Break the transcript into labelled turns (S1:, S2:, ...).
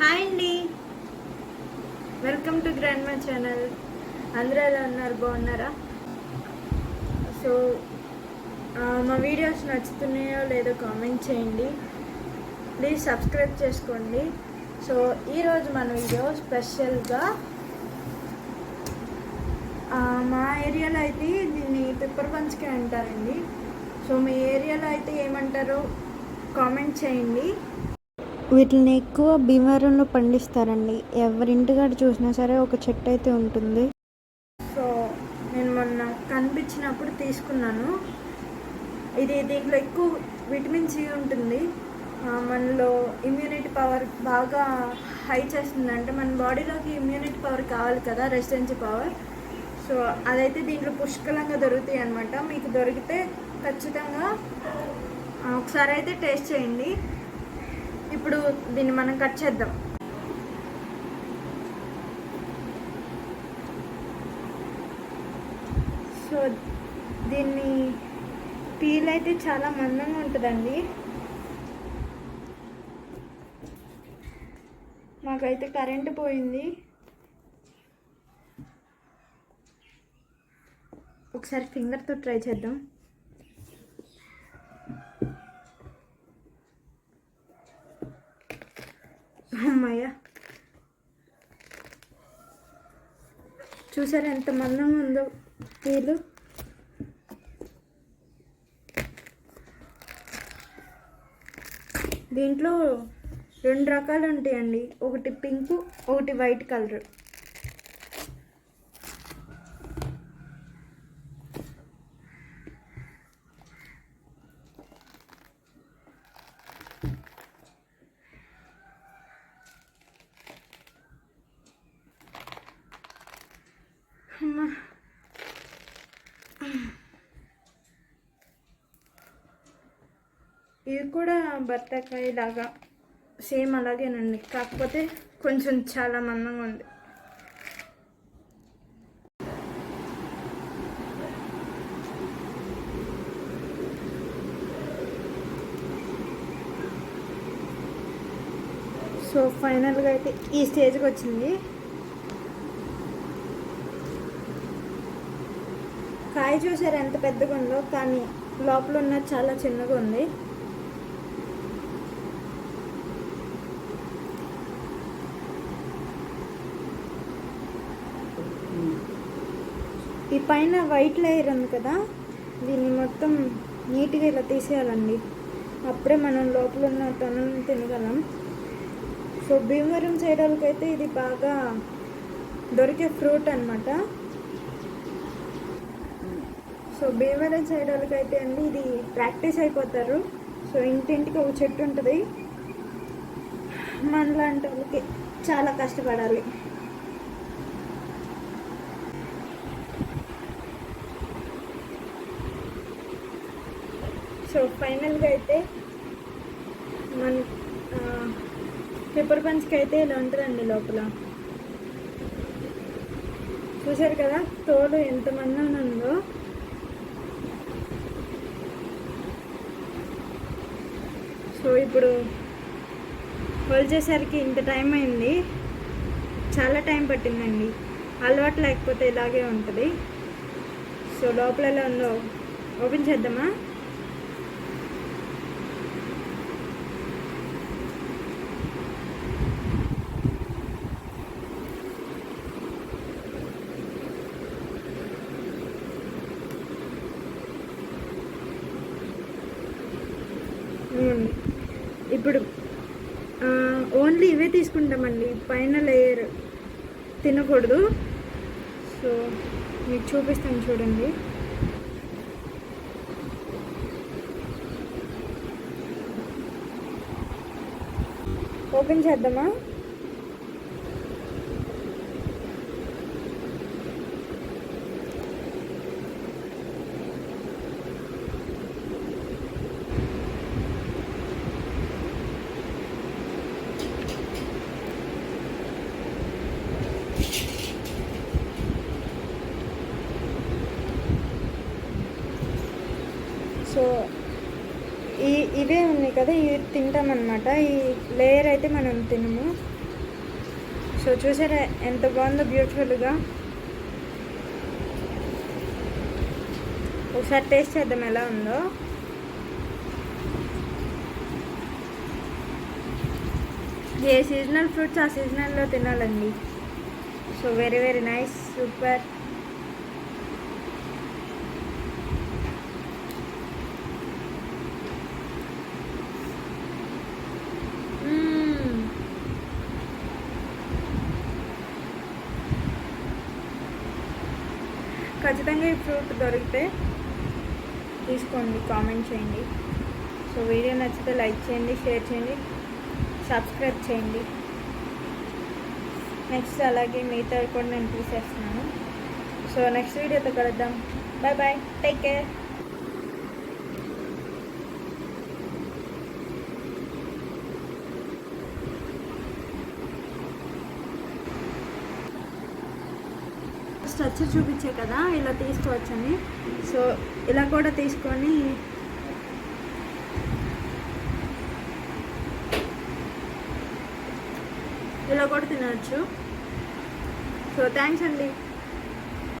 S1: Hi అండి. Welcome to grandma channel అందరూ ఎలా ఉన్నారు? బాగున్నారా? సో మా వీడియోస్ నచ్చుతున్నాయో లేదో కామెంట్ చేయండి. ప్లీజ్ సబ్స్క్రైబ్ చేసుకోండి. సో ఈరోజు మన వీడియో స్పెషల్గా మా ఏరియాలో అయితే దీన్ని పిప్పర్ పంచ్కి అంటారండి. సో మీ ఏరియాలో అయితే ఏమంటారో? కామెంట్ చేయండి. వీటిని ఎక్కువ భీమవరంలో పండిస్తారండి. ఎవరింటికాడ చూసినా సరే ఒక చెట్టు అయితే ఉంటుంది. సో నేను మొన్న కనిపించినప్పుడు తీసుకున్నాను. ఇది దీంట్లో ఎక్కువ విటమిన్ సి ఉంటుంది. మనలో ఇమ్యూనిటీ పవర్ బాగా హై చేస్తుంది. అంటే మన బాడీలోకి ఇమ్యూనిటీ పవర్ కావాలి కదా రెసిడెన్సీ పవర్. సో అదైతే దీంట్లో పుష్కలంగా దొరుకుతాయి అనమాట మీకు దొరికితే ఖచ్చితంగా ఒకసారి అయితే టేస్ట్ చేయండి. ఇప్పుడు దీన్ని మనం కట్ చేద్దాం. సో దీన్ని పీల్ అయితే చాలా మందంగా ఉంటుందండి. మాకైతే కరెంటు పోయింది. ఒకసారి ఫింగర్తో ట్రై చేద్దాం. అమ్మయ్య. చూసారు ఎంత మందం ఉందో వీళ్ళు దీంట్లో రెండు రకాలు ఉంటాయండి. ఒకటి పింక్ ఒకటి వైట్ కలర్. అమ్మా. ఇది కూడా బత్తాకాయ లాగా సేమ్ అలాగేనండి. కాకపోతే కొంచెం చాలా మందంగా ఉంది. సో ఫైనల్గా అయితే ఈ స్టేజ్కి వచ్చింది. కాయ చూసారు? ఎంత పెద్దగా ఉందో. కానీ లోపల ఉన్నది చాలా చిన్నగా ఉంది. ఈ పైన వైట్ లేయర్ ఉంది కదా. దీన్ని మొత్తం నీట్గా ఇలా తీసేయాలండి. అప్పుడే మనం లోపల ఉన్న తొనలను తినగలం. సో భీమవరం సైడ్ వాళ్ళకైతే ఇది బాగా దొరికే ఫ్రూట్ అన్నమాట. సో భీమవరం సైడ్ వాళ్ళకైతే అండి ఇది ప్రాక్టీస్ అయిపోతారు. సో ఇంటింటికి ఒక చెట్టు ఉంటుంది. మనలాంటి వాళ్ళకి చాలా కష్టపడాలి. సో ఫైనల్గా అయితే మన పేపర్ పంచ్కి అయితే ఇలా ఉంటుందండి లోపల. చూశారు కదా తోలు ఎంతమంది ఉందో. సో ఇప్పుడు చేసరికి ఇంత టైం అయింది. చాలా టైం పట్టిందండి. అలవాటు లేకపోతే ఇలాగే ఉంటుంది. సో లోపల ఎలా ఉందో ఓపెన్ చేద్దామా? ఉమ్. ఇప్పుడు ఓన్లీ ఇవే తీసుకుంటామండి. పైన లేయర్ తినకూడదు. సో మీకు చూపిస్తాను చూడండి. ఓపెన్ చేద్దామా? సో ఈ ఇవే ఉన్నాయి కదా ఇవి తింటామన్నమాట. ఈ లేయర్ అయితే మనం తినము. సో చూసారా ఎంత బాగుందో బ్యూటిఫుల్గా. ఒకసారి టేస్ట్ చేద్దాం ఎలా ఉందో. ఏ సీజనల్ ఫ్రూట్స్ ఆ సీజనల్లో తినాలండి. So very very nice super ఖచ్చితంగా ఈ ఫ్రూట్ దొరికితే తీసుకోండి కామెంట్ చేయండి. సో వీడియో నచ్చితే లైక్ చేయండి షేర్ చేయండి సబ్స్క్రైబ్ చేయండి. నెక్స్ట్ అలాగే మిగతా కూడా నేను తీసేస్తున్నాను. సో నెక్స్ట్ వీడియోతో కలుద్దాం. Bye bye take care structure చూపించే కదా ఇలా తీసుకోవచ్చని. సో ఇలా కూడా తీసుకొని ఇలా కూడా తినవచ్చు సో థ్యాంక్స్ అండి.